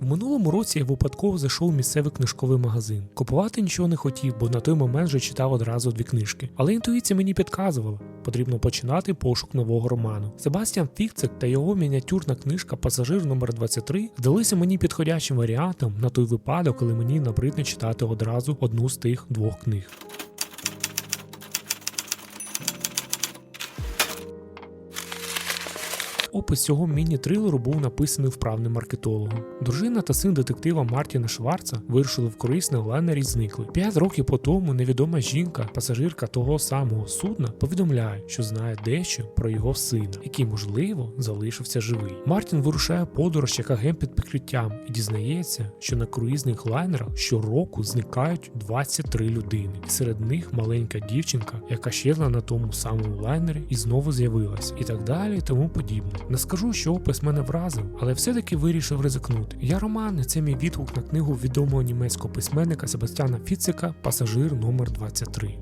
В минулому році я випадково зайшов у місцевий книжковий магазин. Купувати нічого не хотів, бо на той момент вже читав одразу дві книжки. Але інтуїція мені підказувала, потрібно починати пошук нового роману. Себастьян Фікцик та його мініатюрна книжка Пасажир номер 23 здалися мені підходящим варіантом на той випадок, коли мені набридне читати одразу одну з тих двох книг. Опис цього міні-трилеру був написаний вправним маркетологом. Дружина та син детектива Мартіна Шварца вирушили в на лайнері зникли. П'ять років по тому невідома жінка, пасажирка того самого судна, повідомляє, що знає дещо про його сина, який, можливо, залишився живий. Мартін вирушає подорож як агент під прикриттям і дізнається, що на круїзних лайнерах щороку зникають 23 людини, серед них маленька дівчинка, яка щезла на тому самому лайнері і знову з'явилась, і так далі, і тому подібне. Не скажу, що опис мене вразив, але все-таки вирішив ризикнути. Я роман, це мій відгук на книгу відомого німецького письменника Себастьяна Фіцика Пасажир номер 23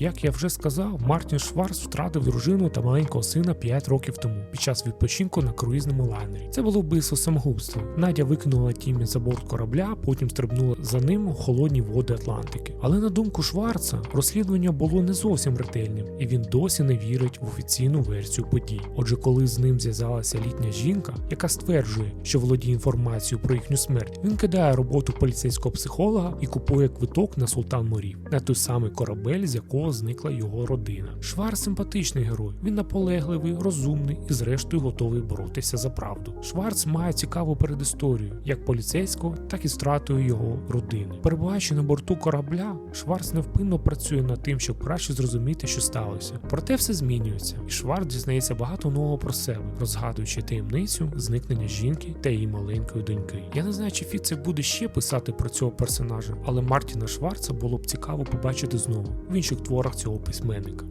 Як я вже сказав, Мартін Шварц втратив дружину та маленького сина 5 років тому під час відпочинку на круїзному лайнері. Це було вбивство самогубство. Надя викинула Тімі за борт корабля, потім стрибнула за ним у холодні води Атлантики. Але на думку Шварца, розслідування було не зовсім ретельним, і він досі не вірить в офіційну версію подій. Отже, коли з ним зв'язалася літня жінка, яка стверджує, що володіє інформацією про їхню смерть, він кидає роботу поліцейського психолога і купує квиток на Султан Морів на той самий корабель, з якого зникла його родина. Швар симпатичний герой. Він наполегливий, розумний і, зрештою, готовий боротися за правду. Шварц має цікаву передісторію, як поліцейського, так і з втратою його родини. Перебуваючи на борту корабля, Шварц невпинно працює над тим, щоб краще зрозуміти, що сталося. Проте все змінюється, і Шварц дізнається багато нового про себе, розгадуючи таємницю зникнення жінки та її маленької доньки. Я не знаю, чи Фіцик буде ще писати про цього персонажа, але Мартіна Шварца було б цікаво побачити знову в інших творах цього письменника.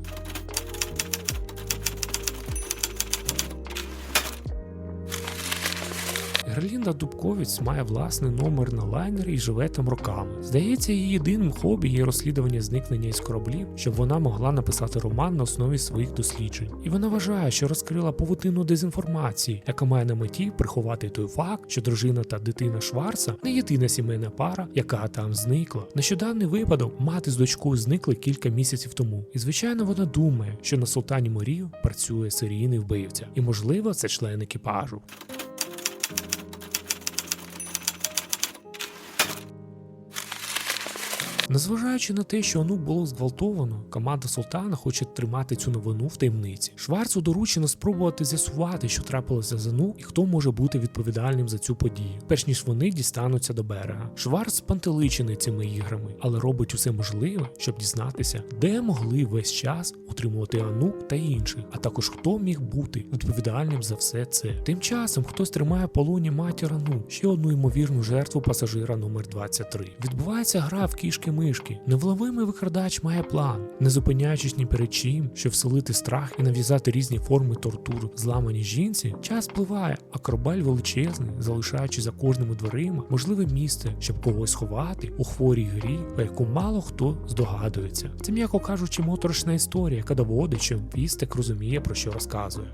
Герлінда Дубковець має власний номер на лайнері і живе там роками. Здається, її єдиним хобі є розслідування зникнення із кораблів, щоб вона могла написати роман на основі своїх досліджень. І вона вважає, що розкрила павутину дезінформації, яка має на меті приховати той факт, що дружина та дитина Шварца не єдина сімейна пара, яка там зникла. Нещодавний випадок мати з дочкою зникли кілька місяців тому. І звичайно, вона думає, що на султані морів працює серійний вбивця, і можливо, це член екіпажу. Незважаючи на те, що онук було зґвалтовано, команда Султана хоче тримати цю новину в таємниці. Шварцу доручено спробувати з'ясувати, що трапилося з онук і хто може бути відповідальним за цю подію, перш ніж вони дістануться до берега. Шварц спантеличений цими іграми, але робить усе можливе, щоб дізнатися, де могли весь час утримувати онук та інших, а також хто міг бути відповідальним за все це. Тим часом хтось тримає полоні матір Ану, ще одну ймовірну жертву пасажира номер 23. Відбувається гра в кішки мишки. Невловимий викрадач має план, не зупиняючись ні перед чим, щоб вселити страх і нав'язати різні форми тортур зламані жінці, час спливає, а корабель величезний, залишаючи за кожними дверима можливе місце, щоб когось ховати у хворій грі, про яку мало хто здогадується. Це, м'яко кажучи, моторошна історія, яка доводить, що Вістик розуміє про що розказує.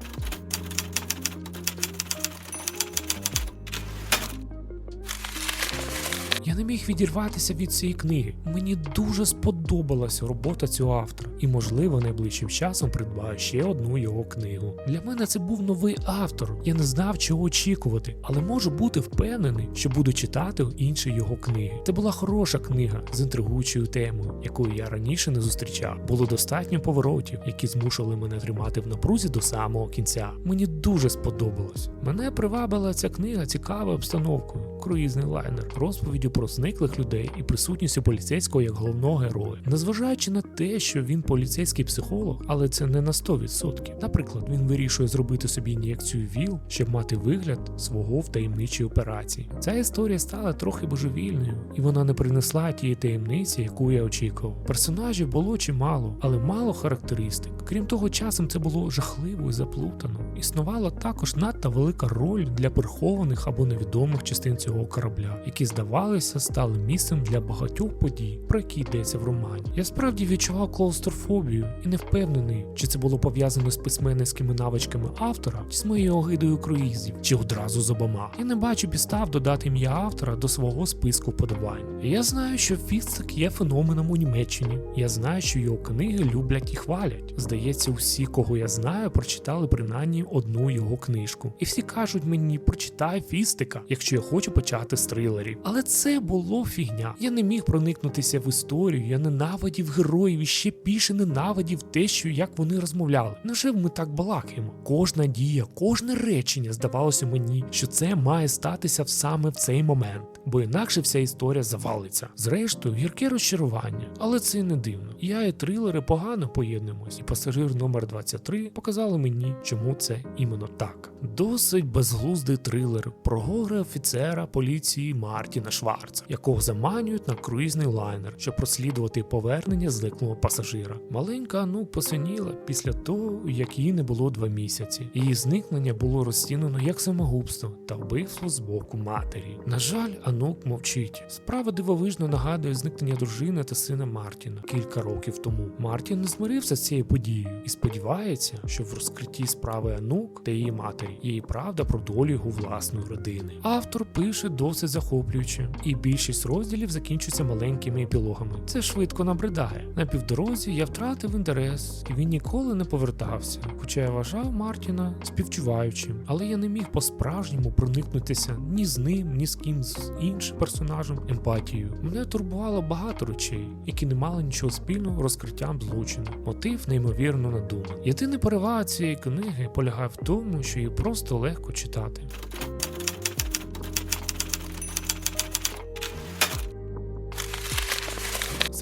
Я не міг відірватися від цієї книги. Мені дуже сподобалася робота цього автора, і, можливо, найближчим часом придбаю ще одну його книгу. Для мене це був новий автор. Я не знав, чого очікувати, але можу бути впевнений, що буду читати інші його книги. Це була хороша книга з інтригуючою темою, якою я раніше не зустрічав. Було достатньо поворотів, які змушували мене тримати в напрузі до самого кінця. Мені дуже сподобалось. Мене привабила ця книга цікавою обстановкою. Круїзний лайнер, розповіддю про зниклих людей і присутністю поліцейського як головного героя, незважаючи на те, що він поліцейський психолог, але це не на 100%. Наприклад, він вирішує зробити собі ін'єкцію ВІЛ, щоб мати вигляд свого в таємничій операції. Ця історія стала трохи божевільною, і вона не принесла тієї таємниці, яку я очікував. Персонажів було чимало, але мало характеристик. Крім того, часом це було жахливо і заплутано. Існувала також надто велика роль для прихованих або невідомих частин цього корабля, які здавалися стали місцем для багатьох подій, про які йдеться в романі. Я справді відчував клаустрофобію і не впевнений, чи це було пов'язано з письменницькими навичками автора, чи з моєю огидою круїзів, чи одразу з обома. Я не бачу підстав додати ім'я автора до свого списку подобань. Я знаю, що Фістик є феноменом у Німеччині. Я знаю, що його книги люблять і хвалять. Здається, усі, кого я знаю, прочитали принаймні одну його книжку. І всі кажуть мені, прочитай Фістика, якщо я хочу почати з трилерів. Але це було фігня. Я не міг проникнутися в історію, я ненавидів героїв і ще більше ненавидів те, що як вони розмовляли. Невже ми так балакаємо? Кожна дія, кожне речення здавалося мені, що це має статися саме в цей момент, бо інакше вся історія завалиться. Зрештою, гірке розчарування, але це й не дивно. Я і трилери погано поєднуємось, і пасажир номер 23 показали мені, чому це іменно так. Досить безглуздий трилер про горе офіцера поліції Мартіна Шварца, якого заманюють на круїзний лайнер, щоб розслідувати повернення зниклого пасажира. Маленька Анук посиніла після того, як їй не було два місяці. Її зникнення було розцінено як самогубство та вбивство з боку матері. На жаль, Анук мовчить. Справа дивовижно нагадує зникнення дружини та сина Мартіна кілька років тому. Мартін не змирився з цією подією і сподівається, що в розкритті справи Анук та її матері і правда про долю його власної родини. Автор пише досить захоплююче, і більшість розділів закінчується маленькими епілогами. Це швидко набридає. На півдорозі я втратив інтерес, і він ніколи не повертався. Хоча я вважав Мартіна співчуваючим, але я не міг по-справжньому проникнутися ні з ним, ні з ким з іншим персонажем емпатією. Мене турбувало багато речей, які не мали нічого спільного розкриттям злочину. Мотив неймовірно надуманий. Єдина перевага цієї книги полягає в тому, що її просто легко читати.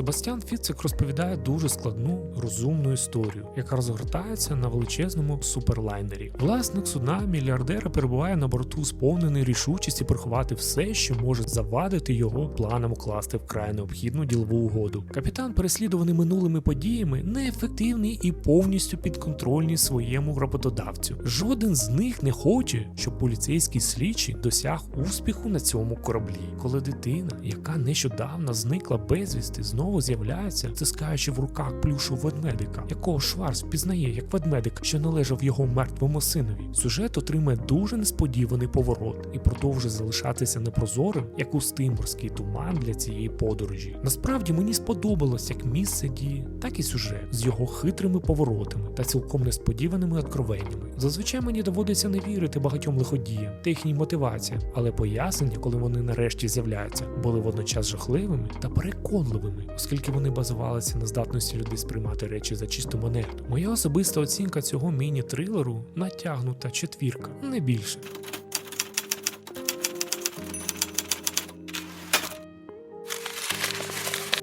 Себастьян Фіцик розповідає дуже складну, розумну історію, яка розгортається на величезному суперлайнері. Власник судна мільярдера перебуває на борту, сповнений рішучості приховати все, що може завадити його планам укласти вкрай необхідну ділову угоду. Капітан, переслідуваний минулими подіями, неефективний і повністю підконтрольний своєму роботодавцю. Жоден з них не хоче, щоб поліцейський слідчий досяг успіху на цьому кораблі, коли дитина, яка нещодавно зникла безвісти, знову з'являється, стискаючи в руках плюшу ведмедика, якого Шварц впізнає як ведмедик, що належав його мертвому синові. Сюжет отримає дуже несподіваний поворот і продовжує залишатися непрозорим, як густий морський туман для цієї подорожі. Насправді мені сподобалось як місце дії, так і сюжет з його хитрими поворотами та цілком несподіваними откровеннями. Зазвичай мені доводиться не вірити багатьом лиходіям та їхній мотивації, але пояснення, коли вони нарешті з'являються, були водночас жахливими та переконливими, оскільки вони базувалися на здатності людей сприймати речі за чисту монету. Моя особиста оцінка цього міні-трилеру натягнута четвірка, не більше.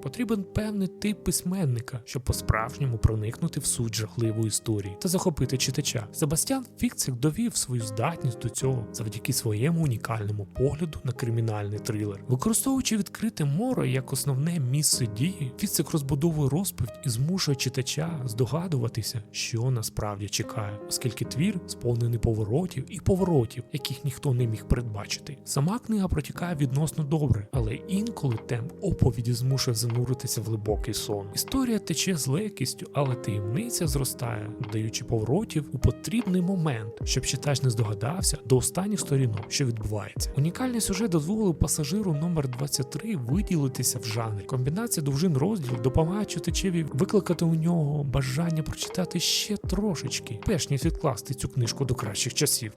Потрібен певний тип письменника, щоб по-справжньому проникнути в суть жахливої історії та захопити читача. Себастьян Фікцик довів свою здатність до цього завдяки своєму унікальному погляду на кримінальний трилер. Використовуючи відкрите море як основне місце дії, Фікцик розбудовує розповідь і змушує читача здогадуватися, що насправді чекає, оскільки твір сповнений поворотів і поворотів, яких ніхто не міг передбачити. Сама книга протікає відносно добре, але інколи темп оповіді змушує зануритися в глибокий сон. Історія тече з легкістю, але таємниця зростає, додаючи поворотів у потрібний момент, щоб читач не здогадався до останніх сторінок, що відбувається. Унікальний сюжет дозволив пасажиру номер 23 виділитися в жанрі. Комбінація довжин розділів допомагає читачеві викликати у нього бажання прочитати ще трошечки, перш ніж відкласти цю книжку до кращих часів.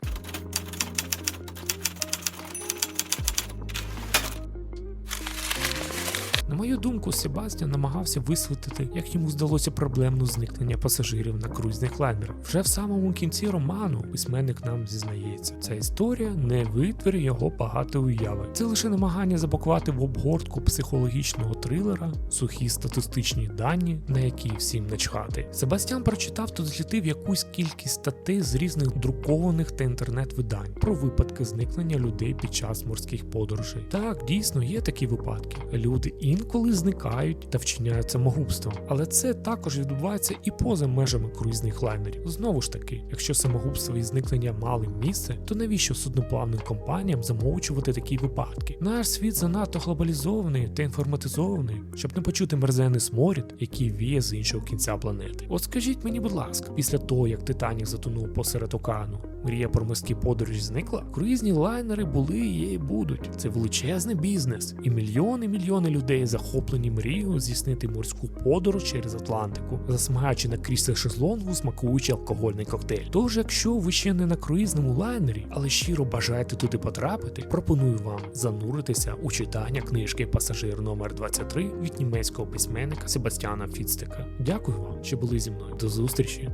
Мою думку, Себастьян намагався висвітлити, як йому здалося проблемно зникнення пасажирів на круїзних лайнерах. Вже в самому кінці роману письменник нам зізнається, ця історія не витвір його багатої уяви. Це лише намагання запакувати в обгортку психологічного трилера сухі статистичні дані, на які всім начхати. Себастьян прочитав та дослідив якусь кількість статей з різних друкованих та інтернет-видань про випадки зникнення людей під час морських подорожей. Так, дійсно є такі випадки. Люди інколи коли зникають та вчиняють самогубство. Але це також відбувається і поза межами круїзних лайнерів. Знову ж таки, якщо самогубство і зникнення мали місце, то навіщо судноплавним компаніям замовчувати такі випадки? Наш світ занадто глобалізований та інформатизований, щоб не почути мерзенний сморід, який віє з іншого кінця планети. От скажіть мені, будь ласка, після того як Титанік затонув посеред океану, мрія про морські подорожі зникла? Круїзні лайнери були є і будуть. Це величезний бізнес, і мільйони мільйони людей захоплені мрією здійснити морську подорож через Атлантику, засмагаючи на кріслах шезлонгу, смакуючи алкогольний коктейль. Тож, якщо ви ще не на круїзному лайнері, але щиро бажаєте туди потрапити, пропоную вам зануритися у читання книжки Пасажир номер 23 від німецького письменника Себастьяна Фіцтека. Дякую вам, що були зі мною. До зустрічі!